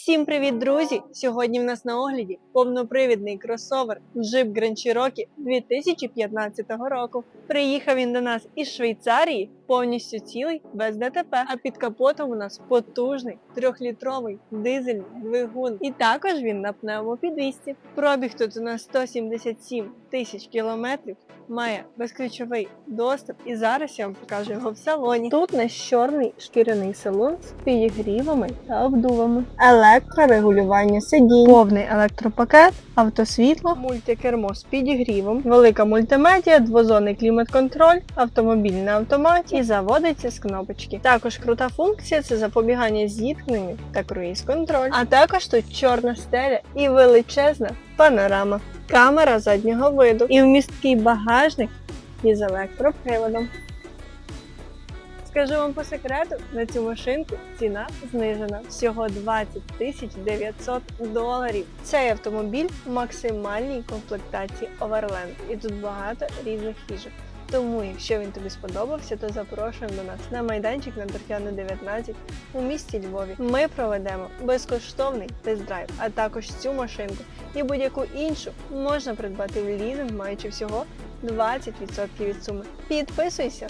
Всім привіт, друзі! Сьогодні в нас на огляді повнопривідний кросовер Jeep Grand Cherokee 2015 року. Приїхав він до нас із Швейцарії повністю цілий без ДТП. А під капотом у нас потужний трьохлітровий дизельний двигун. І також він на пневмопідвісці. Пробіг тут у нас 177 тисяч кілометрів. Має безключовий доступ, і зараз я вам покажу його в салоні. Тут у нас чорний шкіряний салон з підігрівами та обдувами, електрорегулювання сидінь, повний електропакет, автосвітло, мультикермо з підігрівом, велика мультимедіа, двозонний клімат-контроль, автомобіль на автоматі і заводиться з кнопочки. Також крута функція це запобігання зіткненню та круїз-контроль. А також тут чорна стеля і величезна панорама, камера заднього виду і вмісткий багажник із електроприводом. Скажу вам по секрету, на цю машинку ціна знижена всього 20 тисяч 900 доларів. Цей автомобіль в максимальній комплектації Overland. І тут багато різних фішок. Тому, якщо він тобі сподобався, то запрошуємо до нас на майданчик на Торфяну 19 у місті Львові. Ми проведемо безкоштовний тест-драйв, а також цю машинку і будь-яку іншу можна придбати в лізинг, маючи всього 20% від суми. Підписуйся!